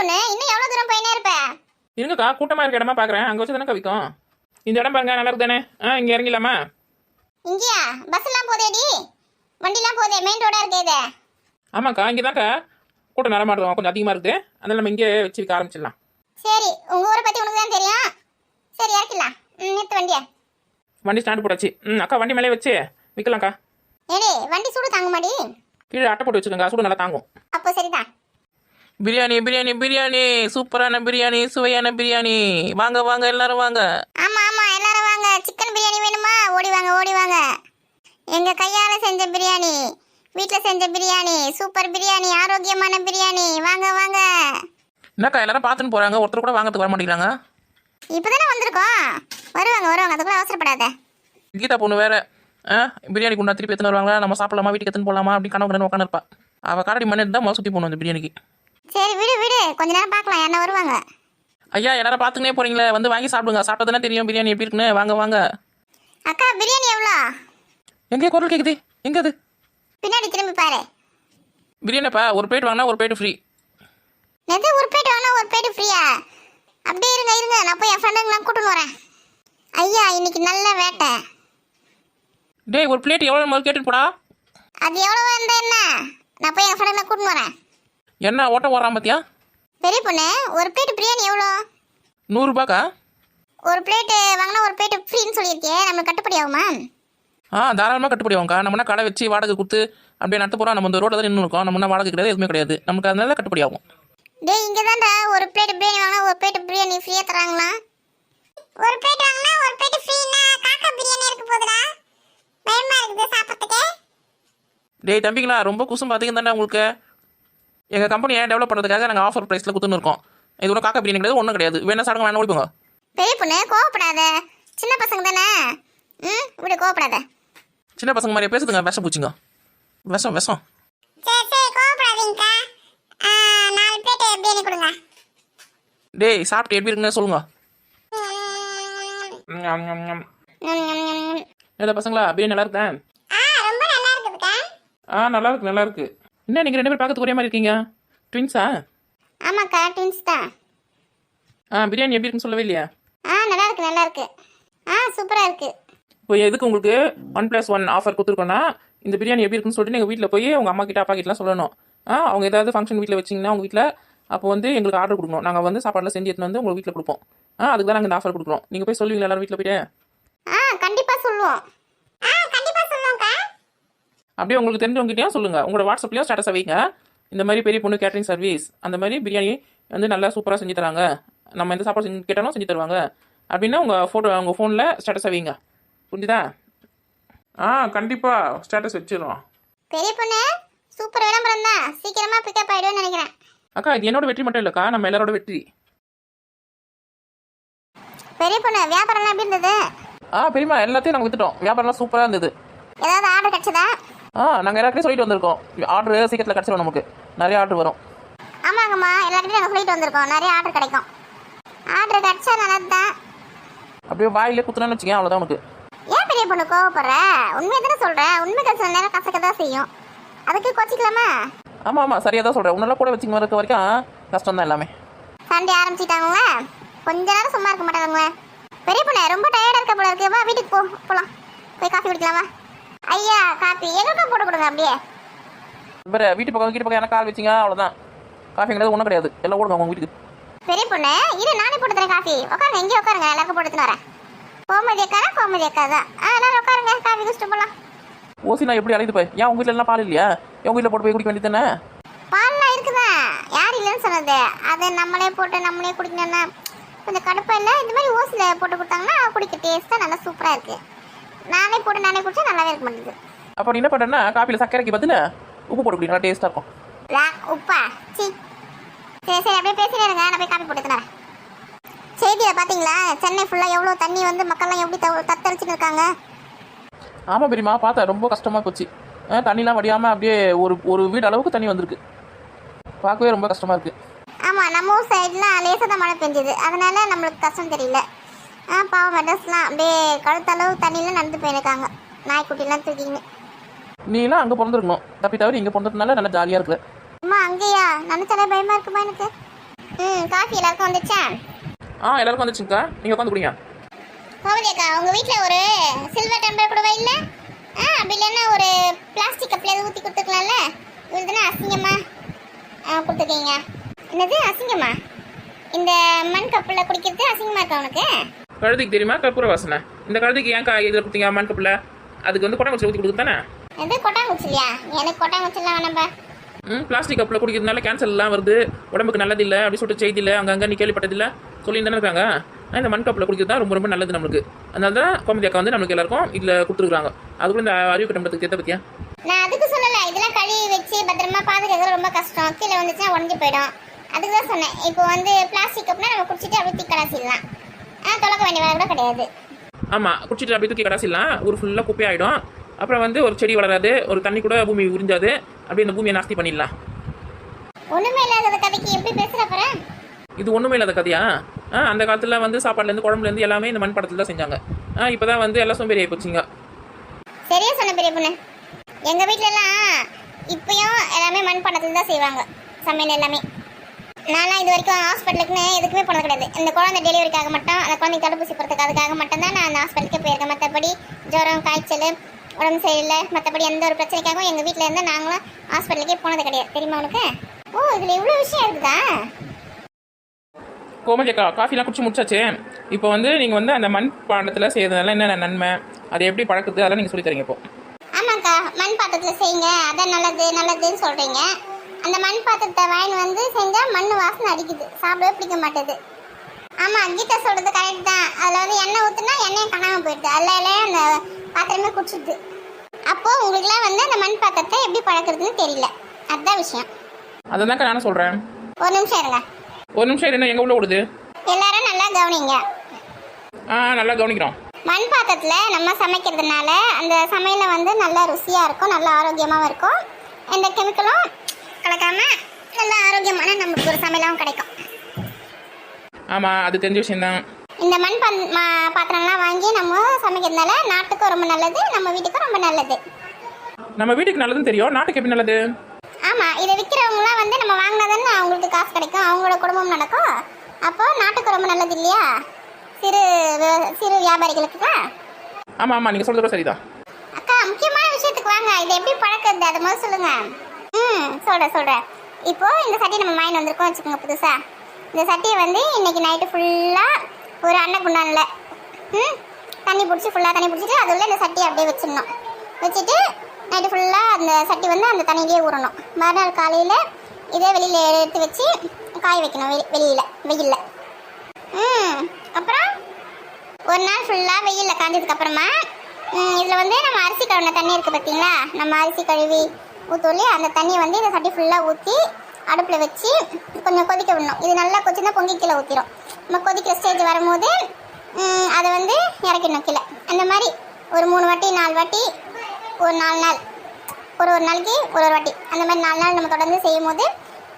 பொண்ணு? இன்னும் எவ்வளவு தூரம் போயினே இருப்ப? இருங்கக்கா கூட்டமாக இருக்க இடமா பார்க்குறேன் அங்கே வச்சு தானே விற்கும் இந்த இடம் பாருங்க நல்லா இருக்கு தானே ஆ இங்கே இறங்கிடலாமா? இங்கேயா? பஸ் எல்லாம் போதேடி? வண்டிலாம் போதே மெயின் ரோடா இருக்கே இது. ஆமாக்கா இங்கே தான்க்கா கூட்டம் நடமாடுவோம் கொஞ்சம் அதிகமாக இருக்குது. அதனால நம்ம இங்கே வச்சு ஆரம்பிச்சிடலாம். சரி உங்க ஊரை பத்தி உனக்கு தான் தெரியும். சரி இறக்கலாம் நிறுத்து வண்டிய. வண்டி ஸ்டாண்டு போட்டாச்சு. ம் அக்கா வண்டி மேலே வச்சு விற்கலாம்க்கா ஏடி வண்டி சூடு தாங்க மாடி கீழே அட்டை போட்டு வச்சுக்கோங்க சூடு நல்லா தாங்கும். அப்போ சரிதான். பிரியாணி பிரியாணி பிரியாணி. சூப்பரான பிரியாணி சுவையான பிரியாணி. வாங்க வாங்க எல்லாரும் வாங்க. ஆமா ஆமா எல்லாரும் வாங்க. சிக்கன் பிரியாணி வேணுமா? ஓடி வாங்க ஓடி வாங்க. எங்க கையால செஞ்ச பிரியாணி வீட்ல செஞ்ச பிரியாணி சூப்பர் பிரியாணி ஆரோக்கியமான பிரியாணி. வாங்க வாங்க. என்னக்கா எல்லாரும் பார்த்துன்னு போகிறாங்க ஒருத்தர் கூட வாங்கறதுக்கு வர மாட்டேங்கிறாங்க. இப்பதானே வந்திருக்கோம்? வருவாங்க வருவாங்க. அதுக்குள்ள அவசரப்படாத. கீதா பொண்ணு வேற. ஆ பிரியாணி கொண்டா திருப்பி எடுத்துன்னு வருவாங்களா? நம்ம சாப்பிடலாமா? வீட்டுக்கு எடுத்துன்னு போகலாமா அப்படி கனவு கனவு உட்காந்துருப்பா அவள் காரடி இருந்தால் மொதல் சுற்றி போகணும் அந்த பிரியாணிக்கு. சரி விடு விடு. கொஞ்ச நேரம் பார்க்கலாம். என்ன வருவாங்க. ஐயா எல்லாரும் பார்த்துக்கினே போறீங்களே. வந்து வாங்கி சாப்பிடுங்க. சாப்பிட்டா தெரியும் பிரியாணி எப்படி இருக்குன்னு. வாங்க வாங்க. அக்கா பிரியாணி எவ்வளோ? எங்கே குரல் கேட்குது எங்கே அது? பின்னாடி திரும்பி பாரு. பிரியாணிப்பா ஒரு பிளேட் வாங்கினா ஒரு பிளேட் ஃப்ரீ எது ஒரு பிளேட் வேணா ஒரு பிளேட் ஃப்ரீயா அப்படியே இருங்க இருங்க. நான் போய் என் ஃப்ரெண்டுங்களாம் கூட்டின்னு வரேன். ஐயா இன்னைக்கு நல்ல வேட்டை. டேய் ஒரு பிளேட் எவ்வளோ கேட்டுட்டு போடா? அது எவ்வளோ இருந்தா என்ன? நான் போய் என் ஃப்ரெண்டுங்களை கூட்டின்னு வரேன். என்ன ஓட்ட ஓடுறான் பார்த்தியா பெரிய பொண்ணு ஒரு பிளேட் பிரியாணி எவ்வளோ? நூறுரூபாக்கா ஒரு பிளேட்டு வாங்கினா ஒரு பிளேட் ஃப்ரீன்னு சொல்லியிருக்கே நம்மளுக்கு கட்டுப்படி ஆகுமா? ஆ தாராளமாக கட்டுப்படி ஆகும்க்கா. நம்மனா கடை வச்சு வாடகை கொடுத்து அப்படியே நடத்த போகிறோம் நம்ம இந்த ரோட்டில் தான் நின்று இருக்கோம். நம்மனா வாடகை கிடையாது எதுவுமே கிடையாது. நமக்கு அதனால கட்டுப்படி ஆகும். டேய் இங்கே தான்டா ஒரு பிளேட் பிரியாணி வாங்கினா ஒரு பிளேட் பிரியாணி ஃப்ரீயாக தராங்களா? ஒரு பிளேட் வாங்கினா ஒரு பிளேட் ஃப்ரீனா காக்கா பிரியாணி இருக்கு போதுடா பயமா இருக்குது சாப்பிட்றதுக்கு. டேய் தம்பிங்களா ரொம்ப குசும் பார்த்தீங்க தானே உங்களுக்கு. எங்கள் கம்பெனியை டெவலப் பண்ணுறதுக்காக நாங்கள் ஆஃபர் ப்ரைஸில் கொடுத்துன்னு இருக்கோம். இது கூட காக்கா பிரியாணி கிடையாது ஒன்றும் கிடையாது. வேணா சாப்பிடுங்க வேணா ஓடிப்போங்க. பெரிய பொண்ணு கோவப்படாத. சின்ன பசங்க தானே? ம் இப்படி கோவப்படாத. சின்ன பசங்க மாதிரியே பேசுதுங்க விஷம் பூச்சிங்க. விஷம் விஷம். சரி சரி கோவப்படாதீங்கக்கா. நாலு பிளேட் பிரியாணி கொடுங்க. டேய் சாப்பிட்டு எப்படி இருக்குன்னு சொல்லுங்க. ஏதா பசங்களா பிரியாணி நல்லா இருக்கேன் ஆ ரொம்ப நல்லா இருக்குதுக்கா. ஆ நல்லா இருக்கு நல்லா இருக்கு. என்ன நீங்கள் ரெண்டு பேரும் பார்க்கறதுக்கு ஒரே மாதிரி இருக்கீங்க? ட்வின்ஸா ஆமாக்கா ட்வின்ஸ் தான் ஆ பிரியாணி எப்படி இருக்குன்னு சொல்லவே இல்லையா? ஆ நல்லா இருக்கு நல்லா இருக்கு. ஆ சூப்பரா இருக்கு. இப்போ எதுக்கு உங்களுக்கு ஒன் ப்ளஸ் ஒன் ஆஃபர் கொடுத்துருக்கோன்னா இந்த பிரியாணி எப்படி இருக்குன்னு சொல்லிட்டு நீங்கள் வீட்டில் போய் உங்கள் அம்மா கிட்ட அப்பா கிட்டலாம் சொல்லணும். ஆ அவங்க ஏதாவது ஃபங்க்ஷன் வீட்டில் வச்சிங்கன்னா உங்கள் வீட்டில் அப்போ வந்து எங்களுக்கு ஆர்டர் கொடுக்கணும். நாங்கள் வந்து சாப்பாடுலாம் செஞ்சு எடுத்துன்னு வந்து உங்கள் வீட்டில் கொடுப்போம். ஆ அதுக்கு தான் நாங்கள் இந்த ஆஃபர் கொடுக்குறோம். நீங்கள் போய் சொல்லுவீங்களா எல்லாரும் வீட்டில் போயிட்டு? ஆ கண்டிப்பா சொல்லுவோம். அப்படியே உங்களுக்கு தெரிஞ்சவங்ககிட்டயும் சொல்லுங்கள் உங்களோட வாட்ஸ்அப்லேயும் ஸ்டேட்டஸை வைங்க. இந்த மாதிரி பெரிய பொண்ணு கேட்டரிங் சர்வீஸ் அந்த மாதிரி பிரியாணி வந்து நல்லா சூப்பராக செஞ்சு தராங்க. நம்ம எந்த சாப்பாடு செஞ்சு கேட்டாலும் செஞ்சு தருவாங்க. அப்படின்னா உங்கள் ஃபோட்டோ உங்கள் ஃபோனில் ஸ்டேட்டஸை வைங்க. புரிஞ்சுதா? ஆ கண்டிப்பாக ஸ்டேட்டஸ் வச்சிடுறோம் பெரிய பொண்ணு சூப்பர் விளம்பரம் தான். சீக்கிரமா பிக்கப் ஆயிடும்னு நினைக்கிறேன். அக்கா இது என்னோட வெற்றி மட்டும் இல்லைக்கா நம்ம எல்லாரோட வெற்றி. பெரிய பொண்ணு வியாபாரம்லாம் எப்படி இருந்தது? ஆ பெரியம்மா எல்லாத்தையும் நாங்கள் வித்துட்டோம். வியாபாரம்லாம் சூப்பராக இருந்தது. ஏதாவது ஆர்டர் கிடைச்சதா? ஆ நாங்கள் எல்லாருக்கும் சொல்லிட்டு வந்திருக்கோம். ஆர்டர் சீக்கிரத்தில் கிடச்சிடும் நமக்கு. நிறைய ஆர்டர் வரும். ஆமாங்கம்மா எல்லாருக்கிட்டையும் நாங்கள் சொல்லிட்டு வந்திருக்கோம். நிறைய ஆர்டர் கிடைக்கும். ஆர்டர் கிடைச்சா நல்லது தான் அப்படியே வாயிலே குத்துனேன்னு வச்சுக்கேன் அவ்வளோதான் உனக்கு. ஏன் பெரிய பொண்ணு கோவப்படுற? உண்மையை தானே சொல்கிறேன் உண்மை கழிச்ச நேரம் கசக்க தான் செய்யும். அதுக்கு கொச்சிக்கலாமா? ஆமாம் ஆமாம் சரியாக தான் சொல்கிறேன் உன்னெல்லாம் கூட வச்சுக்க இருக்க வரைக்கும் கஷ்டம் தான் எல்லாமே. சண்டே ஆரம்பிச்சிட்டாங்களே கொஞ்ச நேரம் சும்மா இருக்க மாட்டாங்களே பெரிய பொண்ணு ரொம்ப டயர்டாக இருக்க போல இருக்கு. வா வீட்டுக்கு போ போகலாம் போய் காஃபி குடிக்கலாமா? ஐயா காஃபி எங்களுக்கும் போட்டு கொடுங்க அப்படியே? வேறு வீட்டு பக்கம் வீட்டு பக்கம் எனக்கு கால் வச்சிங்க? அவ்வளோதான் காஃபி கிடையாது ஒன்றும் கிடையாது. எல்லாம் ஓடுங்க உங்கள் வீட்டுக்கு. பெரிய பொண்ணு இரு நானே போட்டு தரேன் காஃபி. உட்காருங்க எங்கேயும் உட்காருங்க. எல்லாருக்கும் போட்டு வரேன். கோமதி அக்கா கோமதி அக்கா தான். எல்லாரும் உட்காருங்க. காஃபி குடிச்சிட்டு போகலாம் ஓசி நான் எப்படி அழைத்து போய்? ஏன் உங்கள் வீட்டில் எல்லாம் பால் இல்லையா? உங்கள் வீட்டில் போட்டு போய் குடிக்க வேண்டியது தானே? பால்லாம் இருக்குதான் யார் இல்லைன்னு சொன்னது. அதை நம்மளே போட்டு நம்மளே குடிக்கணும்னா கொஞ்சம் கடுப்பா இல்லை? இந்த மாதிரி ஓசில் போட்டு கொடுத்தாங்கன்னா குடிக்க டேஸ்ட்டாக நல்லா சூப்பராக இருக்கு. நானே போட்டு நானே குடிச்சா நல்லாவே இருக்க மாட்டேங்குது. அப்போ என்ன பண்ணுறேன்னா காஃபியில் சர்க்கரைக்கு பதில் உப்பு போட்டு குடிக்கலாம் டேஸ்ட்டாக இருக்கும். உப்பா? சி. சரி சரி அப்படியே பேசினே இருங்க. நான் போய் காப்பி போட்டு எடுத்துன்னு செய்தியில் பார்த்தீங்களா சென்னை ஃபுல்லாக எவ்வளோ தண்ணி வந்து மக்கள்லாம் எப்படி தத்தளிச்சுன்னு இருக்காங்க? ஆமாம் பெரியம்மா பார்த்தேன். ரொம்ப கஷ்டமாக போச்சு. தண்ணிலாம் வடியாமல் அப்படியே ஒரு ஒரு வீடு அளவுக்கு தண்ணி வந்திருக்கு. பார்க்கவே ரொம்ப கஷ்டமாக இருக்குது ஆமாம் நம்ம ஊர் சைட்லாம் லேசாக தான் மழை பெஞ்சுது. அதனால நம்மளுக்கு கஷ்டம் தெரியல. ஆ பாவம் மெட்ரஸ்லாம் அப்படியே கழுத்தளவு தண்ணியில் நடந்து போயிருக்காங்க. நாய்க்குட்டிலாம் தூக்கிங்க நீலாம் அங்கே பிறந்திருக்கணும். தப்பி தவிர இங்கே பிறந்ததுனால நல்லா ஜாலியாக இருக்கிற அம்மா அங்கேயா? நினச்சாலே பயமாக இருக்குமா எனக்கு? ம் காஃபி எல்லாருக்கும் வந்துச்சா? ஆ எல்லாருக்கும் வந்துச்சுங்கக்கா. நீங்கள் உட்காந்து குடிங்க. கோமதி அக்கா உங்க வீட்ல ஒரு சில்வர் டெம்பர் கூடவா இல்ல? ஆ அப்படி இல்லைன்னா ஒரு பிளாஸ்டிக் கப்ல எதுவும் ஊத்தி கொடுத்துக்கலாம்ல? இவ்வளவுதானே அசிங்கமா? ஆ கொடுத்துருக்கீங்க. என்னது அசிங்கமா? இந்த மண் கப்பில் குடிக்கிறது அசிங்கமா இருக்கா உனக்கு? கழுதிக்கு தெரியுமா? கற்பூர வாசனை. இந்த கழுதிக்கு ஏன் இதில் கொடுத்தீங்க? மண் கப்பில் அதுக்கு வந்து கொட்டாங்குச்சி ஊற்றி கொடுத்து தானே? எது கொட்டாங்குச்சிலியா எனக்கு கொட்டாங்குச்சிலாம் வேணாம்பா ம் பிளாஸ்டிக் கப்பில் குடிக்கிறதுனால கேன்சர்லாம் வருது. உடம்புக்கு நல்லது இல்லை அப்படி சொல்லிட்டு செய்தி இல்லை. அங்கங்கே நீ கேள்விப்பட்டதில்லை. சொல்லி தானே இருக்காங்க. ஆனா, இந்த மண் கப்பில் குடிக்கிறது தான் ரொம்ப ரொம்ப நல்லது நம்மளுக்கு. அதனால தான் கோமதி அக்கா வந்து நம்மளுக்கு எல்லாருக்கும் இதில் கொடுத்துருக்காங்க அதுக்குள்ள இந்த அறிவு கட்டணத்துக்கு தேத்த பற்றியா நான் அதுக்கு சொல்லல. இதெல்லாம் கழுவி வச்சு பத்திரமா பாதுகாக்கிறது ரொம்ப கஷ்டம். கீழே வந்துச்சுன்னா உடஞ்சி போயிடும். அதுக்கு தான் சொன்னேன். இப்போ வந்து பிளாஸ்டிக் கப்னா நம்ம குடிச்சிட்டு அப்படியே திக்கடாசிடலாம் ஆ தொலைக்க வேண்டிய வேலை கூட கிடையாது. ஆமாம் குடிச்சிட்டு அப்படி தூக்கி கடைசிலாம் ஒரு ஃபுல்லாக குப்பையாயிடும் அப்புறம் வந்து ஒரு செடி வளராது ஒரு தண்ணி கூட பூமி உறிஞ்சாது அப்படியே இந்த பூமியை நாஸ்தி பண்ணிடலாம். ஒண்ணுமே இல்லாத கதைக்கு எப்படி பேசுற இது ஒன்றுமே இல்லாத கதையா? ஆ அந்த காலத்தில் வந்து சாப்பாடுலேருந்து குழம்புலேருந்து எல்லாமே இந்த மண் படத்தில் தான் செஞ்சாங்க. ஆ இப்போ தான் வந்து எல்லாம் சோம்பேறி ஆகி போச்சுங்க. சரியா சொன்ன பெரிய பொண்ணு. எங்க வீட்ல எல்லாம் இப்பயும் எல்லாமே மண் பாண்டத்துல தான் செய்வாங்க. சமையல் எல்லாமே. நான்லாம் இது வரைக்கும் ஹாஸ்பிட்டலுக்குன்னு எதுக்குமே போனது கிடையாது. இந்த குழந்தை டெலிவரிக்காக மட்டும் அந்த குழந்தைக்கு தடுப்பூசி போகிறதுக்கு அதுக்காக மட்டும் தான் நான் அந்த ஹாஸ்பிட்டலுக்கே போயிருக்கேன். மற்றபடி ஜுரம் காய்ச்சல் உடம்பு சரியில்லை. மற்றபடி எந்த ஒரு பிரச்சனைக்காகவும் எங்கள் வீட்டில் இருந்து நாங்களும் ஹாஸ்பிட்டலுக்கே போனது கிடையாது. தெரியுமா உனக்கு? ஓ இதில் இவ்வளோ விஷயம் இருக்குதா? கோமதி அக்கா காஃபிலாம் குடிச்சு முடிச்சாச்சு. இப்போ வந்து நீங்கள் வந்து அந்த மண் பாண்டத்தில் செய்யறதுனால என்னென்ன நன்மை அதை எப்படி பழக்குது அதெல்லாம் நீங்கள் சொல்லி தரீங்க இப்போ. ஆமாக்கா மண் பாத்திரத்தில் செய்யுங்க. அதான் நல்லது நல்லதுன்னு சொல்கிறீங்க அந்த மண் பாத்திரத்தை வாங்கி வந்து செஞ்சால் மண் வாசனை அடிக்குது. சாப்பிடவே பிடிக்க மாட்டேது. ஆமாம் கீதா சொல்கிறது கரெக்ட் தான். அதில் வந்து எண்ணெய் ஊற்றுனா எண்ணெயும் காணாமல் போயிடுது. அதில் அந்த பாத்திரமே குடிச்சிடுது. அப்போது உங்களுக்குலாம் வந்து அந்த மண் பாத்திரத்தை எப்படி பழக்கிறதுன்னு தெரியல. அதுதான் விஷயம். அதை தான்க்கா நானும் சொல்கிறேன் ஒரு நிமிஷம் இருங்க. ஒரு நிமிஷம் என்ன எங்கே உள்ள விடுது எல்லாரும் நல்லா கவனிங்க. ஆ நல்லா கவனிக்கிறோம். மண் பாத்திரத்தில் நம்ம சமைக்கிறதுனால அந்த சமையலில் வந்து நல்லா ருசியாக இருக்கும் நல்லா ஆரோக்கியமாகவும் இருக்கும். எந்த கெமிக்கலும் கலக்காம நல்ல ஆரோக்கியமான நமக்கு ஒரு சமையலாகவும் கிடைக்கும். ஆமாம் அது தெரிஞ்ச விஷயம்தான். இந்த மண் பந் பாத்திரம்லாம் வாங்கி நம்ம சமைக்கிறதுனால நாட்டுக்கும் ரொம்ப நல்லது நம்ம வீட்டுக்கும் ரொம்ப நல்லது. நம்ம வீட்டுக்கு நல்லதுன்னு தெரியும். நாட்டுக்கு எப்படி நல்லது? ஆமாம் இதை விற்கிறவங்களாம் வந்து நம்ம வாங்கினா தானே அவங்களுக்கு காசு கிடைக்கும் அவங்களோட குடும்பம் நடக்கும். அப்போ நாட்டுக்கு ரொம்ப நல்லது இல்லையா? சிறு சிறு வியாபாரிகளுக்குலாம். ஆமாம் ஆமாம் நீங்கள் சொல்கிறது சரிதான். அக்கா முக்கியமான விஷயத்துக்கு வாங்க. இதை எப்படி பழக்கிறது? அதை முதல்ல சொல்லுங்க. ம் சொல்கிறேன் சொல்கிறேன் இப்போது இந்த சட்டி நம்ம மைண்ட் வந்திருக்கோம் வச்சுக்கோங்க புதுசாக இந்த சட்டியை வந்து இன்னைக்கு நைட்டு ஃபுல்லாக ஒரு அன்ன குண்டானில் ம் தண்ணி பிடிச்சி ஃபுல்லாக தண்ணி பிடிச்சிட்டு அது இந்த சட்டியை அப்படியே வச்சிடணும். வச்சுட்டு நைட்டு ஃபுல்லாக அந்த சட்டி வந்து அந்த தண்ணியிலே ஊறணும். மறுநாள் காலையில் இதே வெளியில் எடுத்து வச்சு காய வைக்கணும் வெளி வெளியில் வெயிலில். ம் அப்புறம் ஒரு நாள் ஃபுல்லாக வெயிலில் காஞ்சதுக்கு இதில் வந்து நம்ம அரிசி கழுவின தண்ணி இருக்குது பார்த்தீங்களா நம்ம அரிசி கழுவி ஊற்றோலி அந்த தண்ணியை வந்து இந்த சட்டி ஃபுல்லாக ஊற்றி அடுப்பில் வச்சு கொஞ்சம் கொதிக்க விடணும். இது நல்லா கொச்சினா பொங்கி கீழே ஊற்றிடும் நம்ம கொதிக்கிற ஸ்டேஜ் வரும்போது அதை வந்து இறக்கிடணும் கீழே. அந்த மாதிரி ஒரு மூணு வாட்டி நாலு வாட்டி ஒரு நாலு நாள். ஒரு ஒரு நாளைக்கு ஒரு ஒரு வாட்டி. அந்த மாதிரி நாலு நாள் நம்ம தொடர்ந்து செய்யும் போது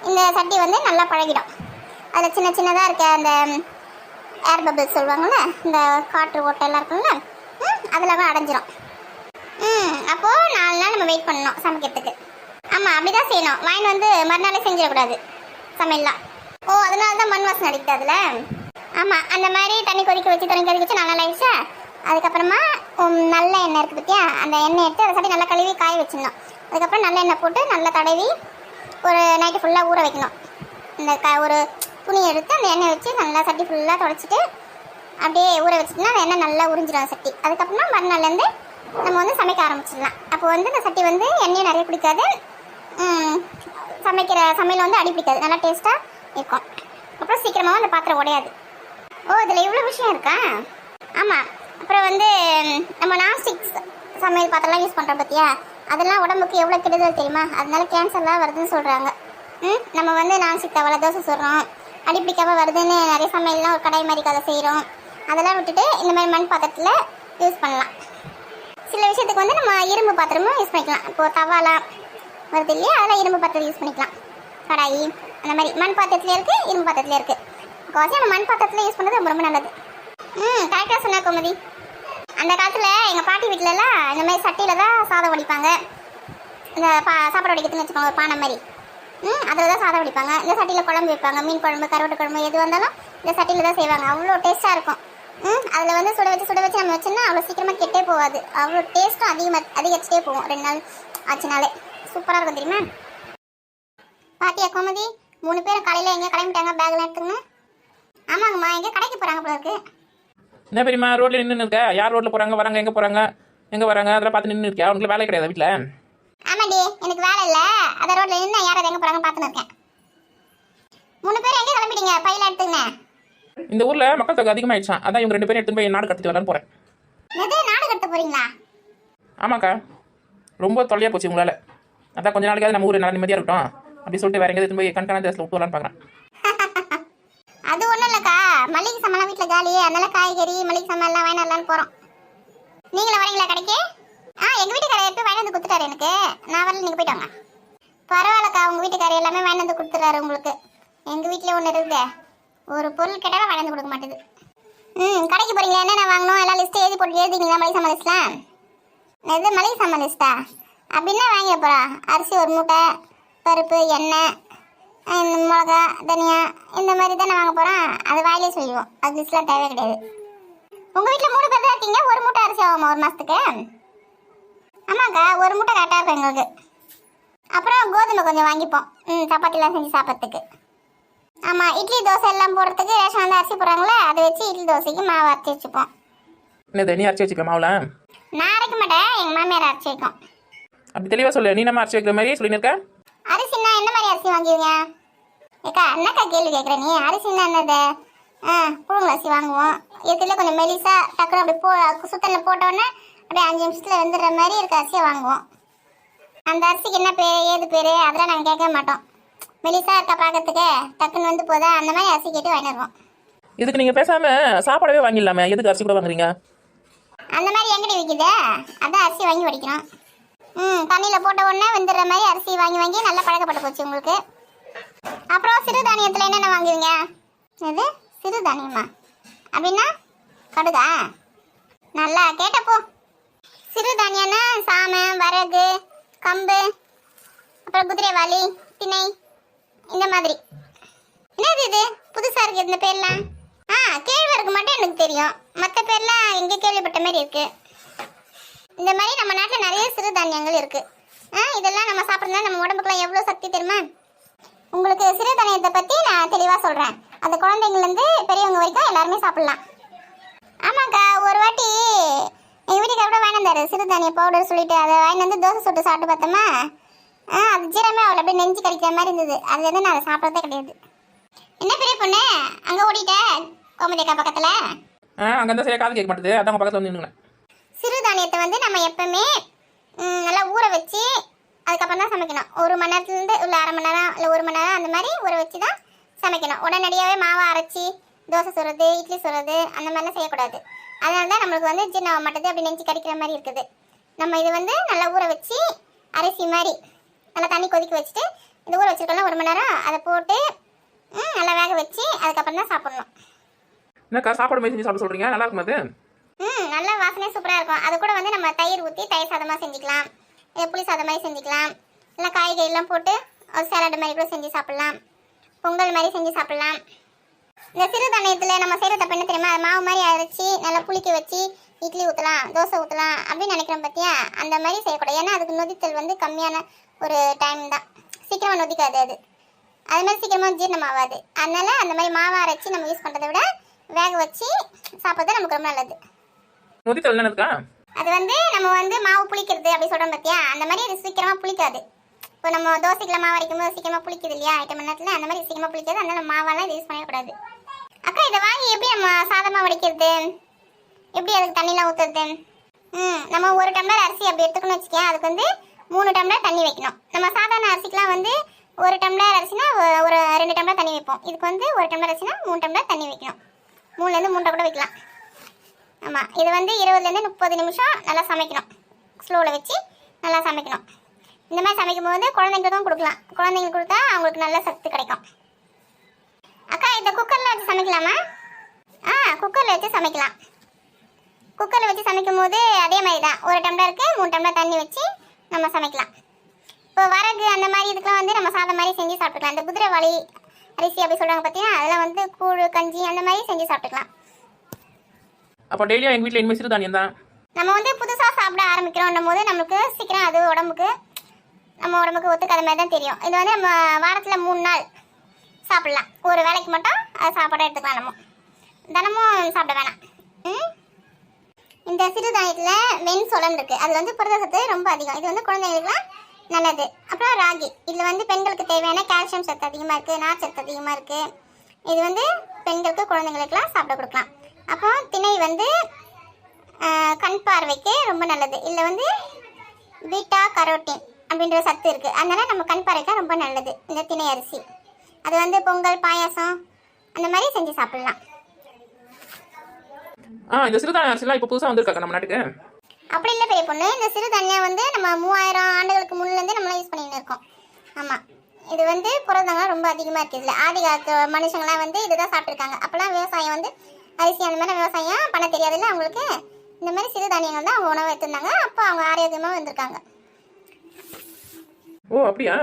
இந்த சட்டி வந்து நல்லா பழகிடும். அதில் சின்ன சின்னதாக இருக்க அந்த ஏர் பபிள்ஸ் சொல்லுவாங்கள்ல இந்த காற்று ஓட்டெல்லாம் இருக்கும்ல இருக்குங்களா அதெல்லாம் அடைஞ்சிரும். அப்போது நாலு நாள் நம்ம வெயிட் பண்ணணும் சமைக்கிறதுக்கு. ஆமாம் அப்படி தான் செய்யணும். வாங்கி வந்து மறுநாளே செஞ்சிடக்கூடாது. சமையல்லாம். ஓ அதனால தான் மண் வாசனை அடிக்குது அதில் ஆமாம் அந்த மாதிரி தண்ணி கொதிக்க வச்சு தண்ணி கொதிக்க வச்சு நல்லா ஆயிடுச்சா? அதுக்கப்புறமா நல்ல எண்ணெய் இருக்குது பார்த்தியா அந்த எண்ணெய் எடுத்து அதை சட்டி நல்லா கழுவி காய வச்சிடணும். அதுக்கப்புறம் நல்ல எண்ணெய் போட்டு நல்லா தடவி ஒரு நைட்டு ஃபுல்லாக ஊற வைக்கணும். இந்த க ஒரு துணி எடுத்து அந்த எண்ணெய் வச்சு நல்லா சட்டி ஃபுல்லாக தொடச்சிட்டு அப்படியே ஊற வச்சுட்டுனா அந்த எண்ணெய் நல்லா உறிஞ்சிடும் சட்டி. அதுக்கப்புறமா மறுநாள்லேருந்து நம்ம வந்து சமைக்க ஆரம்பிச்சிடலாம். அப்போ வந்து இந்த சட்டி வந்து எண்ணெயை நிறைய பிடிக்காது. சமைக்கிற சமையல் வந்து அடி பிடிக்காது. நல்லா டேஸ்ட்டாக இருக்கும். அப்புறம் சீக்கிரமாகவும் அந்த பாத்திரம் உடையாது. ஓ இதில் இவ்வளோ விஷயம் இருக்கா? ஆமாம் அப்புறம் வந்து நம்ம நான்ஸ்டிக் சமையல் பாத்திரம்லாம் யூஸ் பண்ணுறோம் பார்த்தியா அதெல்லாம் உடம்புக்கு எவ்வளோ கெடுதல் தெரியுமா? அதனால கேன்சர்லாம் வருதுன்னு சொல்கிறாங்க ம் நம்ம வந்து நான்ஸ்டிக் தவளை தோசை அடி பிடிக்காமல் வருதுன்னு நிறைய சமையல்லாம் ஒரு கடை மாதிரி கதை செய்கிறோம் அதெல்லாம் விட்டுட்டு இந்த மாதிரி மண் பாத்திரத்தில் யூஸ் பண்ணலாம். சில விஷயத்துக்கு வந்து நம்ம இரும்பு பாத்திரமும் யூஸ் பண்ணிக்கலாம். இப்போது தவாலாம் வருது இல்லையா? அதெல்லாம் இரும்பு பாத்திரம் யூஸ் பண்ணிக்கலாம். கடாயி அந்த மாதிரி மண் பாத்திரத்துல இருக்குது இரும்பு பாத்திரத்துல இருக்கு. முக்கால்வாசி நம்ம மண் பாத்திரத்தில் யூஸ் பண்ணுறது ரொம்ப ரொம்ப நல்லது. ம் கரெக்டாக சொன்னா கோமதி. அந்த காலத்தில் எங்கள் பாட்டி வீட்டிலலாம் இந்த மாதிரி சட்டியில் தான் சாதம் வடிப்பாங்க. இந்த பா சாப்பாடு வடிக்கிறதுன்னு வச்சுக்கோங்க ஒரு பானை மாதிரி. ம் அதில் தான் சாதம் வடிப்பாங்க. இந்த சட்டியில் குழம்பு வைப்பாங்க. மீன் குழம்பு கருவாட்டு குழம்பு எது வந்தாலும் இந்த சட்டியில் தான் செய்வாங்க. அவ்வளோ டேஸ்ட்டாக இருக்கும். அதில் வந்து சுட வச்சு சுட வச்சு நம்ம வச்சோம்னா அவ்வளோ சீக்கிரமாக கெட்டே போகாது. அவ்வளோ டேஸ்ட்டும் அதிகமாக அதிகரிச்சிட்டே போகும். ரெண்டு நாள் ஆச்சுனாலே. சூப்பராக இருக்கும் தெரியுமா? பாட்டியா கோமதி? மூணு பேரும் காலையில் எங்கே கிளம்பிட்டாங்க பேக்லாம் எடுத்துங்க ஆமாங்கம்மா எங்கே கடைக்கு போகிறாங்க போல இருக்கு. என்ன பெரியம்மா ரோட்ல நின்று இருக்க யார் ரோட்ல போறாங்க வராங்க எங்க போறாங்க? எங்க வராங்க? அதெல்லாம் பார்த்து நின்று இருக்கியா உங்களுக்கு வேலை கிடையாது வீட்டில் ஆமாண்டி எனக்கு வேலை இல்லை. அதை ரோட்டில் நின்று யாராவது எங்கே போகிறாங்க பார்த்துன்னு இருக்கேன். மூணு பேரும் எங்கே கிளம்பிட்டீங்க பையில எடுத்துங்க இந்த ஊர்ல மக்கள் தொகை அதிகமாயிடுச்சான் அதான் இவங்க ரெண்டு பேரும் எடுத்துன்னு போய் நாடு கடத்திட்டு வரலான்னு போறேன். நாடு கடத்த போறீங்களா? ஆமாக்கா. ரொம்ப தொல்லையா போச்சு உங்களால. அதான் கொஞ்ச நாளைக்காவது நம்ம ஊர் நல்லா நிம்மதியா இருக்கட்டும். அப்படி சொல்லிட்டு வேற எங்கேயாவது போய் கண்காண தேசத்தில் விட்டு வரலான்னு பார்க்குறேன் அது ஒன்றும் இல்லைக்கா. மளிகை சாமான் வீட்டில் காலி அதனால காய்கறி மளிகை சாமான் எல்லாம் வாங்கி வரலான்னு போகிறோம் நீங்களும் வரீங்களா கடைக்கு? ஆ எங்கள் வீட்டுக்காரர் எடுத்து வாங்கி வந்து கொடுத்துட்டாரு எனக்கு. நான் வரல நீங்கள் போயிட்டு வாங்க. பரவாயில்லக்கா உங்கள் வீட்டுக்காரர் எல்லாமே வாங்கி வந்து கொடுத்துறாரு உங்களுக்கு. எங்கள் வீட்டில் ஒன்று இருக்குது. ஒரு பொருள் கேட்டாலும் வளர்ந்து கொடுக்க மாட்டேது. ம் கடைக்கு போகிறீங்களா என்னென்ன வாங்கணும்? எல்லாம் லிஸ்ட்டு எழுதி போட்டு எழுதிங்களா மளிகை சாமான் லிஸ்ட்லாம் எது மளிகை சாமான் லிஸ்ட்டா அப்படின்னா வாங்கிட போகிறா அரிசி ஒரு மூட்டை பருப்பு எண்ணெய் இந்த மிளகா தனியா இந்த மாதிரி தானே வாங்க போகிறோம் அது வாயிலே சொல்லுவோம் அது லிஸ்ட்லாம் தேவை கிடையாது. உங்கள் வீட்டில் மூணு பேர் தான் இருக்கீங்க? ஒரு மூட்டை அரிசி ஆகுமா ஒரு மாதத்துக்கு ஆமாக்கா ஒரு மூட்டை கரெக்டாக இருக்கும் எங்களுக்கு. அப்புறம் கோதுமை கொஞ்சம் வாங்கிப்போம். ம் சப்பாத்திலாம் செஞ்சு சாப்பிட்றதுக்கு. ஆமாம் இட்லி தோசை எல்லாம் போடுறதுக்கு ரேஷன் வந்து அரிசி போடுறாங்களே அதை வச்சு இட்லி தோசைக்கு மாவு அரைச்சி வச்சுப்போம். என்ன நீ அரைச்சி வச்சுக்க மாவுல? நான் அரைக்க மாட்டேன் எங்கள் மாமியார் அரைச்சி வைக்கும். அப்படி தெளிவா சொல்லு நீ நம்ம அரைச்சி வைக்கிற மாதிரி சொல்லின்னு இருக்க? அரிசின்னா என்ன மாதிரி அரிசி வாங்குவீங்க ஏக்கா என்னக்கா கேள்வி கேட்குற நீ? அரிசின்னா என்னது? ஆ புழுங்கல் அரிசி வாங்குவோம். இதுல கொஞ்சம் மெலிசா டக்குனு அப்படி போ சுத்தலில் போட்டோன்னே அப்படியே அஞ்சு நிமிஷத்தில் வெந்துடுற மாதிரி இருக்க அரிசியை வாங்குவோம். அந்த அரிசிக்கு என்ன பேர் ஏது பேர் அதெல்லாம் நாங்கள் கேட்க மாட்டோம். மெலிசா இருக்க பார்க்கறதுக்கு டக்குன்னு வந்து போதா? அந்த மாதிரி அரிசி கேட்டு வாங்கிடுவோம் இதுக்கு நீங்க பேசாம சாப்பாடவே வாங்கிடலாமே? எதுக்கு அரிசி கூட வாங்குறீங்க? அந்த மாதிரி எங்கடி விற்கிது அதான் அரிசி வாங்கி வடிக்கிறோம் ம் தண்ணியில் போட்ட உடனே வெந்துடுற மாதிரி அரிசி வாங்கி வாங்கி நல்லா பழக்கப்பட்டு போச்சு உங்களுக்கு. அப்புறம் சிறுதானியத்தில் என்னென்ன வாங்குவீங்க? எது சிறுதானியமா அப்படின்னா கடுகா. நல்லா கேட்டப்போ சிறுதானியம்னா சாமை வரகு கம்பு அப்புறம் குதிரைவாளி திணை. இந்த மாதிரி. என்னது இது? புதுசாக இருக்குது இந்த பேர்லாம். ஆ கேழ்வரகு மட்டும் எனக்கு தெரியும். மற்ற பேர்லாம் எங்க கேள்விப்பட்ட மாதிரி இருக்கு. இந்த மாதிரி நம்ம நாட்டில் நிறைய சிறுதானியங்கள் இருக்கு. ஆ இதெல்லாம் நம்ம சாப்பிட்றதுனால நம்ம உடம்புக்குலாம் எவ்வளோ சக்தி தெரியுமா? உங்களுக்கு சிறுதானியத்தை பற்றி நான் தெளிவாக சொல்கிறேன் அது குழந்தைங்கலேருந்து பெரியவங்க வரைக்கும் எல்லாருமே சாப்பிட்லாம். ஆமாக்கா ஒரு வாட்டி எங்கள் வீட்டுக்கு கூட வாங்கினாரு வந்தாரு. சிறுதானிய பவுடர் சொல்லிட்டு அதை வாங்கி வந்து தோசை சுட்டு சாப்பிட்டு பார்த்தோமா? ஆ அது ஜீரமே அவளை அப்படியே நெஞ்சு கடிக்கிற மாதிரி இருந்தது. அதுலேருந்து நான் அதை சாப்பிட்றதே கிடையாது. என்ன பெரிய பொண்ணு? அங்கே ஓடிட்ட? கோமதிக்கா பக்கத்தில்? ஆ அங்கே இருந்தால் சரியா காது கேட்க மாட்டேது. அதான் பக்கத்தில் வந்து சிறுதானியத்தை வந்து நம்ம எப்பவுமே ம், நல்லா ஊற வச்சு அதுக்கப்புறம் தான் சமைக்கணும். ஒரு மணி நேரத்துலேருந்து இல்லை அரை மணி நேரம் இல்லை ஒரு மணி நேரம் அந்த மாதிரி ஊற வச்சு தான் சமைக்கணும். உடனடியாகவே மாவை அரைச்சி தோசை சுடுறது இட்லி சுடுறது அந்த மாதிரிலாம் செய்யக்கூடாது. அதனால தான் நம்மளுக்கு வந்து ஜீரணம் ஆக மாட்டேது. அப்படி நெஞ்சு கடிக்கிற மாதிரி இருக்குது. நம்ம இது வந்து நல்லா ஊற வச்சு அரிசி மாதிரி நல்லா தண்ணி கொதிக்க வச்சுட்டு இது ஊற வச்சுருக்கோம்ல ஒரு மணி நேரம் அதை போட்டு நல்லா வேக வச்சு அதுக்கப்புறம் தான் சாப்பிடணும். என்னக்கா சாப்பாடு மாதிரி செஞ்சு சாப்பிட சொல்றீங்க? நல்லா இருக்குமா அது? ம் நல்ல வாசனை சூப்பராக இருக்கும். அது கூட வந்து நம்ம தயிர் ஊற்றி தயிர் சாதமாக செஞ்சுக்கலாம். இல்லை புளி சாதம் மாதிரி செஞ்சுக்கலாம். இல்லை காய்கறிலாம் போட்டு ஒரு சாலட் மாதிரி கூட செஞ்சு சாப்பிட்லாம். பொங்கல் மாதிரி செஞ்சு சாப்பிட்லாம். இந்த சிறுதானியத்தில் நம்ம செய்கிற தப்பு என்ன தெரியுமா மாவு மாதிரி அரைச்சி நல்லா புளிக்க வச்சு இட்லி ஊற்றலாம் தோசை ஊற்றலாம் அப்படின்னு நினைக்கிறோம் பார்த்தியா அந்த மாதிரி செய்யக்கூடாது. ஏன்னா அதுக்கு நொதித்தல் வந்து கம்மியான ஒரு டைம் தான். சீக்கிரமாக நொதிக்காது அது. அது மாதிரி சீக்கிரமாக ஜீரணம் ஆகாது. அதனால அந்த மாதிரி மாவை அரைச்சி நம்ம யூஸ் பண்ணுறதை விட வேக வச்சு சாப்பிட்றது நமக்கு ரொம்ப நல்லது. நொதித்தல் அது வந்து நம்ம வந்து மாவு புளிக்கிறது அப்படி சொல்றோம் பார்த்தியா அந்த மாதிரி இது சீக்கிரமா புளிக்காது. இப்போ நம்ம தோசைக்கெல்லாம் மாவு அரைக்கும் போது சீக்கிரமா புளிக்குது இல்லையா? எட்டு மணி நேரத்தில் அந்த மாதிரி சீக்கிரமா புளிக்காது. அதனால மாவெல்லாம் யூஸ் பண்ணக்கூடாது அக்கா இதை வாங்கி எப்படி நம்ம சாதமாக வடிக்கிறது? எப்படி அதுக்கு தண்ணிலாம் ஊற்றுறது ம் நம்ம ஒரு டம்ளர் அரிசி அப்படி எடுத்துக்கணும்னு வச்சுக்கேன். அதுக்கு வந்து மூணு டம்ளர் தண்ணி வைக்கணும். நம்ம சாதாரண அரிசிக்கெலாம் வந்து ஒரு டம்ளர் அரிசினா ஒரு ரெண்டு டம்ளர் தண்ணி வைப்போம். இதுக்கு வந்து ஒரு டம்ளர் அரிசினா மூணு டம்ளர் தண்ணி வைக்கணும். மூணுலேருந்து மூன்றரை கூட வைக்கலாம். ஆமாம் இது வந்து இருபதுலேருந்து முப்பது நிமிஷம் நல்லா சமைக்கணும். ஸ்லோவில் வச்சு நல்லா சமைக்கணும். இந்த மாதிரி சமைக்கும்போது குழந்தைங்களுக்கும் கொடுக்கலாம். குழந்தைங்களுக்கு கொடுத்தா அவங்களுக்கு நல்ல சத்து கிடைக்கும். அக்கா இந்த குக்கரில் வச்சு சமைக்கலாமா? ஆ குக்கரில் வச்சு சமைக்கலாம். குக்கரில் வச்சு சமைக்கும் போது அதே மாதிரி தான் ஒரு டம்ளருக்கு மூணு டம்ளர் தண்ணி வச்சு நம்ம சமைக்கலாம். இப்போ வரகு அந்த மாதிரி இதுக்கெல்லாம் வந்து நம்ம சாதம் மாதிரி செஞ்சு சாப்பிட்டுக்கலாம். இந்த குதிரைவாளி அரிசி அப்படி சொல்றாங்க பார்த்தீங்கன்னா அதில் வந்து கூழ் கஞ்சி அந்த மாதிரி செஞ்சு சாப்பிட்டுக்கலாம். அப்போ டெய்லியும் எங்கள் வீட்டில் சிறுதானியம் தான்? நம்ம வந்து புதுசாக சாப்பிட ஆரம்பிக்கிறோம் போது நமக்கு சீக்கிரம் அது உடம்புக்கு நம்ம உடம்புக்கு ஒத்துக்காத மாதிரி தான் தெரியும். இது வந்து நம்ம வாரத்தில் மூணு நாள் சாப்பிடலாம். ஒரு வேளைக்கு மட்டும் அது சாப்பாடு எடுத்துக்கலாம் நம்ம. தினமும் சாப்பிட வேணாம். ம்? இந்த சிறுதானியத்தில் வெண் சொலன் இருக்குது அது வந்து புரதசத்து ரொம்ப அதிகம். இது வந்து குழந்தைங்களுக்குலாம் நல்லது. அப்புறம் ராகி. இதில் வந்து பெண்களுக்கு தேவையான கால்சியம் சத்து அதிகமாக இருக்குது நார் சத்து அதிகமாக இருக்குது இது வந்து பெண்களுக்கு குழந்தைங்களுக்குலாம் சாப்பிட கொடுக்கலாம். அப்புறம் திணை வந்து கண் பார்வைக்கு ரொம்ப நல்லது. இதில் வந்து பீட்டா கரோட்டின் அப்படின்ற சத்து இருக்குது அதனால் நம்ம கண் பார்வைக்கு ரொம்ப நல்லது. இந்த திணை அரிசி. அது வந்து பொங்கல் பாயாசம் அந்த மாதிரி செஞ்சு சாப்பிடலாம். ஆ இந்த சிறுதானிய அரிசிலாம் இப்போ புதுசாக வந்திருக்காங்க நம்ம நாட்டுக்கு. அப்படி இல்லை பெரிய பொண்ணு. இந்த சிறுதானியம் வந்து நம்ம மூவாயிரம் ஆண்டுகளுக்கு முன்னிலேருந்து நம்மளாம் யூஸ் பண்ணிட்டு இருக்கோம். ஆமாம் இது வந்து புரதங்கள் ரொம்ப அதிகமாக இருக்குது இதில். ஆதி காலத்து மனுஷங்களாம் வந்து இதுதான் சாப்பிட்ருக்காங்க அப்போல்லாம் விவசாயம் வந்து அரிசி அந்த மாதிரி விவசாயம் பண்ண தெரியாதுல்ல அவங்களுக்கு. இந்த மாதிரி சிறுதானியங்கள் தான் அவங்க உணவு எடுத்திருந்தாங்க. அப்போ அவங்க ஆரோக்கியமாக வந்திருக்காங்க. ஓ அப்படியா?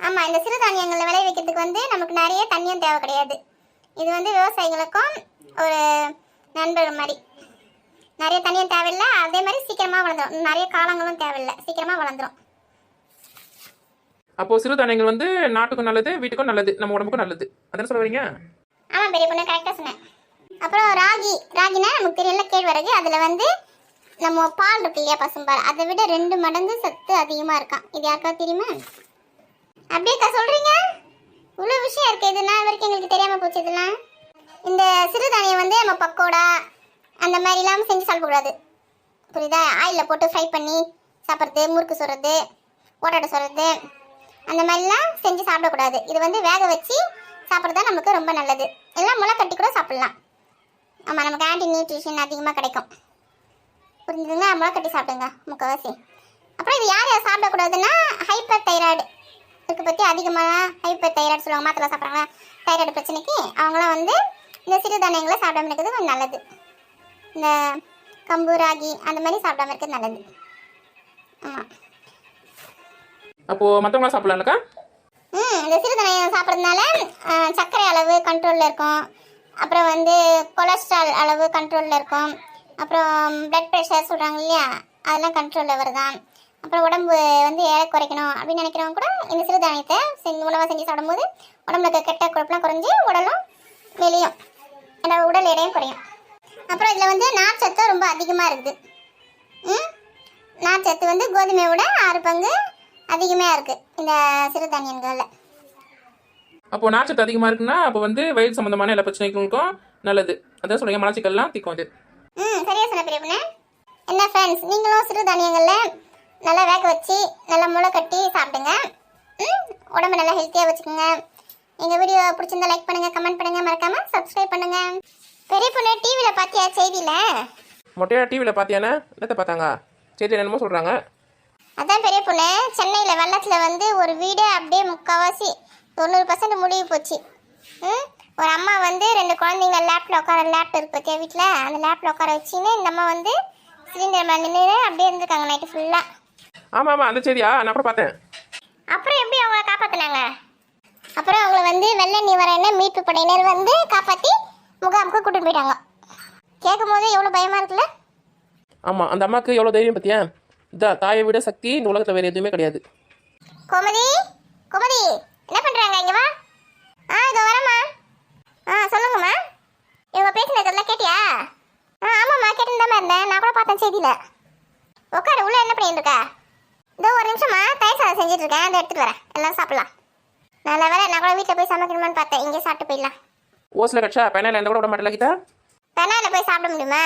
ஆமாம் இந்த சிறுதானியங்களை விளைவிக்கிறதுக்கு வந்து நமக்கு நிறைய தண்ணியும் தேவை கிடையாது. இது வந்து விவசாயிகளுக்கும் ஒரு நண்பர் மாதிரி. நிறைய தண்ணியும் தேவையில்லை அதே மாதிரி சீக்கிரமாக வளர்ந்துடும் நிறைய காலங்களும் தேவையில்லை சீக்கிரமாக வளர்ந்துடும் அப்போது சிறுதானியங்கள் வந்து நாட்டுக்கும் நல்லது வீட்டுக்கும் நல்லது நம்ம உடம்புக்கும் நல்லது. அதானே சொல்ல வரீங்க? ஆமாம் பெரிய பொண்ணு கரெக்டாக சொன்னேன். அப்புறம் ராகி. ராகினா நமக்கு தெரியல கேழ்வரகு. அதில் வந்து நம்ம பால் இருக்கு இல்லையா பசும்பால் அதை விட ரெண்டு மடங்கு சத்து அதிகமாக இருக்கான். இது யாருக்காவது தெரியுமா? அப்படியேக்கா சொல்கிறீங்க இவ்வளோ விஷயம் இருக்குது இது நாள் வரைக்கும் எங்களுக்கு தெரியாமல் போச்சு இதெல்லாம். இந்த சிறுதானியம் வந்து நம்ம பக்கோடா அந்த மாதிரிலாம் செஞ்சு சாப்பிடக்கூடாது. புரியுதா? ஆயிலில் போட்டு ஃப்ரை பண்ணி சாப்பிட்றது முறுக்கு சுடுறது ஓட்டாடை சுடுறது அந்த மாதிரிலாம் செஞ்சு சாப்பிடக்கூடாது. இது வந்து வேக வச்சு சாப்பிட்றது நமக்கு ரொம்ப நல்லது. எல்லாம் முளை கட்டி கூட சாப்பிட்லாம். ஆமாம் நமக்கு ஆன்டி நியூட்ரிஷன் அதிகமாக கிடைக்கும். புரிஞ்சுதுங்க முளை கட்டி சாப்பிடுங்க முக்கால்வாசி. அப்புறம் இது யார் யார் சாப்பிடக்கூடாதுன்னா ஹைப்பர் தைராய்டு இதுக்கு பற்றி அதிகமாக ஹைப்பர் தைராய்டு சொல்லுவாங்க மாத்திரை சாப்பிட்றாங்க தைராய்டு பிரச்சனைக்கு அவங்களாம் வந்து இந்த சிறுதானியங்களை சாப்பிடாம இருக்கிறது கொஞ்சம் நல்லது. இந்த கம்பு ராகி அந்த மாதிரி சாப்பிடாம இருக்கிறது நல்லது. ஆமாம் அப்போது மற்றவங்களாம் சாப்பிட்லாம்லக்கா? ம் இந்த சிறுதானியம் சாப்பிட்றதுனால சர்க்கரை அளவு கண்ட்ரோலில் இருக்கும். அப்புறம் வந்து கொலஸ்ட்ரால் அளவு கண்ட்ரோலில் இருக்கும். அப்புறம் பிளட் ப்ரெஷர் சொல்கிறாங்க இல்லையா? அதெல்லாம் கண்ட்ரோலில் வருதான் அப்புறம் உடம்பு வந்து எடை குறைக்கணும் அப்படின்னு நினைக்கிறவங்க கூட இந்த சிறுதானியத்தை செஞ்சு உணவாக செஞ்சு சாப்பிடும்போது உடம்புல கெட்ட கொழுப்புலாம் குறைஞ்சி உடலும் வெளியும். என்னோட உடல் எடையும் குறையும். அப்புறம் இதில் வந்து நார்ச்சத்து ரொம்ப அதிகமாக இருக்குது ம்? நார்ச்சத்து வந்து கோதுமையை விட ஆறு பங்கு அதிகமாக இருக்குது இந்த சிறுதானியங்களில் அப்போது நார்ச்சத்து அதிகமாக இருக்குன்னா அப்போ வந்து வயிறு சம்மந்தமான எல்லா பிரச்சனைகளுக்கும் நல்லது. அதான் சொல்லுங்க மலச்சிக்கல்லாம் திக்கும் இது ம் சரியா சொன்ன பெரிய பொண்ணு என்ன ஃப்ரெண்ட்ஸ் நீங்களும் சிறுதானியங்களில் நல்லா வேக வச்சு நல்லா முளை கட்டி சாப்பிடுங்க. ம்? உடம்பு நல்லா ஹெல்த்தியாக வச்சுக்கோங்க. எங்கள் வீடியோ பிடிச்சிருந்தா லைக் பண்ணுங்கள் கமெண்ட் பண்ணுங்கள் மறக்காமல் சப்ஸ்கிரைப் பண்ணுங்கள் பெரிய பொண்ணு டிவியில் பார்த்தியா செய்தியில்? மொட்டையா டிவியில் பார்த்தியானே என்னத்தை பார்த்தாங்க? சரி என்னமோ சொல்கிறாங்க அதான் பெரிய பொண்ணு சென்னையில் வெள்ளத்தில் வந்து ஒரு வீடே அப்படியே முக்கால்வாசி தொண்ணூறு பர்சன்ட் முடிவு போச்சு. ம்? ஒரு அம்மா வந்து ரெண்டு குழந்தைங்க லேப்பில் உட்கார லேப் இருக்கு பார்த்தியா வீட்டில் அந்த லேப்பில் உட்கார வச்சுன்னு இந்த அம்மா வந்து சிலிண்டர் மேலே நின்று அப்படியே இருந்திருக்காங்க நைட்டு ஃபுல்லாக ஆமாம் ஆமாம் அந்த சரியா நான் கூட பார்த்தேன். அப்புறம் எப்படி அவங்கள காப்பாற்றினாங்க அப்புறம் அவங்கள வந்து வெள்ள நிவாரண மீட்பு படையினர் வந்து காப்பாற்றி முகாமுக்கு கூட்டிட்டு போயிட்டாங்க. கேட்கும் போது எவ்வளோ பயமாக இருக்குல்ல? ஆமாம் அந்த அம்மாவுக்கு எவ்வளோ தைரியம் பார்த்தியா இதான் தாயை விட சக்தி இந்த உலகத்தில் வேறு எதுவுமே கிடையாது. கோமதி கோமதி என்ன பண்றாங்க இங்க வா. ஆ இதோ வரேம்மா. ஆ சொல்லுங்கம்மா. இவங்க பேசினதெல்லாம் கேட்டியா? ஆ ஆமாம்மா கேட்டுன்னு இருந்தேன். நான் கூட பார்த்தேன் செய்தியில. உட்காரு உள்ள என்ன பண்ணிட்டு இருக்க? இதோ ஒரு நிமிஷமா தயிர் சாதம் செஞ்சுட்டு இருக்கேன். அதை எடுத்துட்டு வரேன். எல்லாம் சாப்பிடலாம். நல்ல வேலை நான் கூட வீட்டில் போய் சமைக்கணுமான்னு பார்த்தேன். இங்கே சாப்பிட்டு போயிடலாம். ஓசில் கட்சா? பையனில் எந்த கூட விட மாட்டேல கீதா? பெனால போய் சாப்பிட முடியுமா?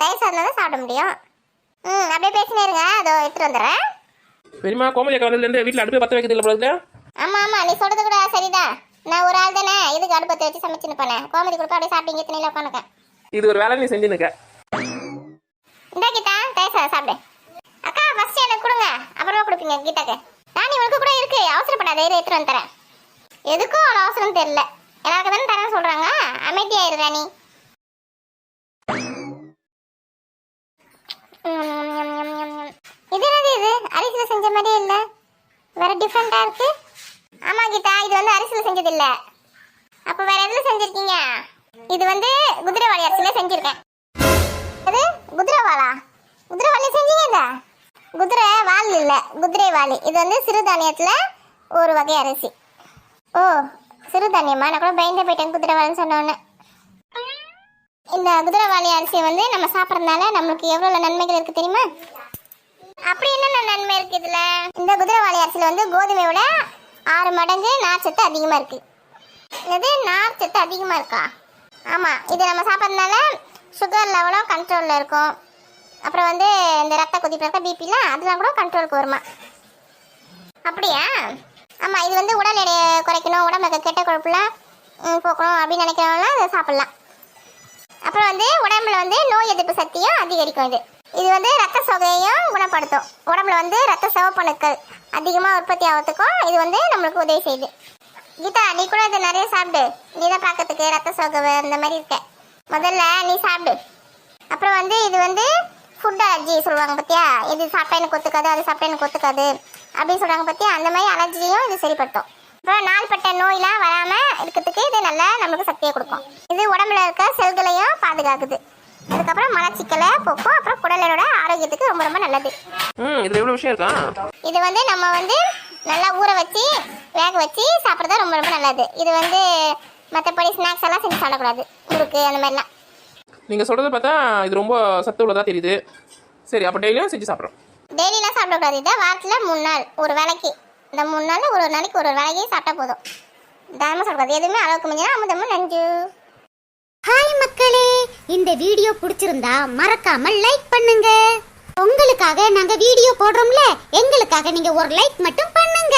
தயிர் சாதம் தான் சாப்பிட முடியும். ம் அப்படியே பேசினே இருங்க. அதோ எடுத்துட்டு வந்துடுறேன். பெரியமா கோமதி காலையிலேருந்து வீட்டில் அடுப்பு பற்ற வைக்கிறது இல்லை போல ஆமா ஆமா. நீ சொல்றது கூட சரிதான். நான் ஒரு ஆள் தானே. இதுக்கு அடுப்பத்தை வச்சு சமைச்சுன்னு போனேன்? கோமதி கொடுப்பா அப்படியே சாப்பிட்டு திணையில உட்காந்துக்கேன் இது ஒரு வேலை நீ செஞ்சு நிற்க இந்தா கீதா தயசா சாப்பிடு. அக்கா ஃபர்ஸ்ட் எனக்கு கொடுங்க. அப்புறமா கொடுப்பீங்க கீதாக்கு. ராணி உனக்கு கூட இருக்கு. அவசரப்படாத எடுத்துட்டு வந்து தரேன். எதுக்கும் அவ்வளோ அவசரம் தெரில எனக்கு தானே தரேன் சொல்றாங்க. அமைதியாயிரு ராணி. இது என்னது இது? அரிசியில் செஞ்ச மாதிரியே இல்லை. வேற டிஃப்ரெண்ட்டாக இருக்குது ஆமாம் கீதா. இது வந்து அரிசியில் செஞ்சதில்லை. அப்போ அப்ப வேற எதுல செஞ்சிருக்கீங்க? இது வந்து குதிரைவாளி அரிசியில செஞ்சிருக்கேன். அது குதிரைவாளா? குதிரைவாளி செஞ்சீங்க இந்த குதிரை வால் இல்ல. குதிரைவாளி. இது வந்து சிறுதானியத்தில் ஒரு வகை அரிசி. ஓ சிறுதானியமா? நான் கூட பயந்து போயிட்டேன் குதிரைவாளின்னு சொன்னோன்னே. இந்த குதிரைவாளி அரிசியை வந்து நம்ம சாப்பிட்றதுனால நம்மளுக்கு எவ்வளோ நன்மைகள் இருக்கு தெரியுமா? அப்படி என்னென்ன நன்மை இருக்கு இதில்? இந்த குதிரைவாளி அரிசியில் வந்து கோதுமையோட ஆறு மடங்கு நார்ச்சத்து அதிகமாக இருக்கு. இது நார்ச்சத்து அதிகமாக இருக்கா? ஆமாம் இது நம்ம சாப்பிட்றதுனால சுகர் லெவலும் கண்ட்ரோலில் இருக்கும். அப்புறம் வந்து இந்த ரத்த கொதிப்பு ரத்த பிபிலாம் அதெல்லாம் கூட கண்ட்ரோலுக்கு வருமா? அப்படியா? ஆமாம் இது வந்து உடல் எடையை குறைக்கணும் உடம்புக்கு கெட்ட கொழுப்புலாம் போக்கணும் அப்படின்னு நினைக்கிறவங்களாம் இதை சாப்பிட்லாம். அப்புறம் வந்து உடம்புல வந்து நோய் எதிர்ப்பு சக்தியும் அதிகரிக்கும் இது. இது வந்து ரத்த சோகையையும் குணப்படுத்தும். உடம்புல வந்து ரத்த சிவப்பணுக்கள் அதிகமாக உற்பத்தி ஆகிறதுக்கும் இது வந்து நம்மளுக்கு உதவி செய்யுது. கீதா நீ கூட இதை நிறைய சாப்பிடு. நீ தான் பார்க்கறதுக்கு ரத்த சோகை இந்த மாதிரி இருக்க. முதல்ல நீ சாப்பிடு. அப்புறம் வந்து இது வந்து ஃபுட் அலர்ஜி சொல்லுவாங்க பார்த்தியா இது சாப்பிட்டா எனக்கு ஒத்துக்காது அது சாப்பிட்டா எனக்கு ஒத்துக்காது. அப்படின்னு சொல்கிறாங்க பார்த்தியா அந்த மாதிரி அலர்ஜியும் இது சரிப்படுத்தும். அப்புறம் நாள்பட்ட நோயெலாம் வராமல் இருக்கிறதுக்கு இது நல்லா நம்மளுக்கு சக்தியை கொடுக்கும். இது உடம்புல இருக்க செல்களையும் பாதுகாக்குது. அதுக்கப்புறம் மலச்சிக்கலை போக்கும் அப்புறம் குடலோட ஆரோக்கியத்துக்கு ரொம்ப ரொம்ப நல்லது. ம் இதில் எவ்வளோ விஷயம் இருக்கா? இது வந்து நம்ம வந்து நல்லா ஊற வச்சு வேக வச்சு சாப்பிட்றது ரொம்ப ரொம்ப நல்லது. இது வந்து மற்றபடி ஸ்நாக்ஸ் எல்லாம் செஞ்சு சாப்பிடக்கூடாது. முறுக்கு அந்த மாதிரிலாம். நீங்கள் சொல்கிறத பார்த்தா இது ரொம்ப சத்து உள்ளதா தெரியுது. சரி அப்போ டெய்லியும் செஞ்சு சாப்பிட்றோம். டெய்லிலாம் சாப்பிடக்கூடாது. இதை வாரத்தில் மூணு நாள் ஒரு வேளைக்கு. இந்த மூணு நாள் ஒரு ஒரு நாளைக்கு ஒரு ஒரு வேலைக்கு சாப்பிட்டா போதும். தாராளமாக சாப்பிடக்கூடாது. எதுவுமே அளவுக்கு மிஞ்சினா அமுதமும் நஞ்சு. ஹாய் மக்களே இந்த வீடியோ பிடிச்சிருந்தா மறக்காம லைக் பண்ணுங்க. உங்களுக்காக நாங்க வீடியோ போடுறோம்ல எங்களுக்காக நீங்க ஒரு லைக் மட்டும் பண்ணுங்க.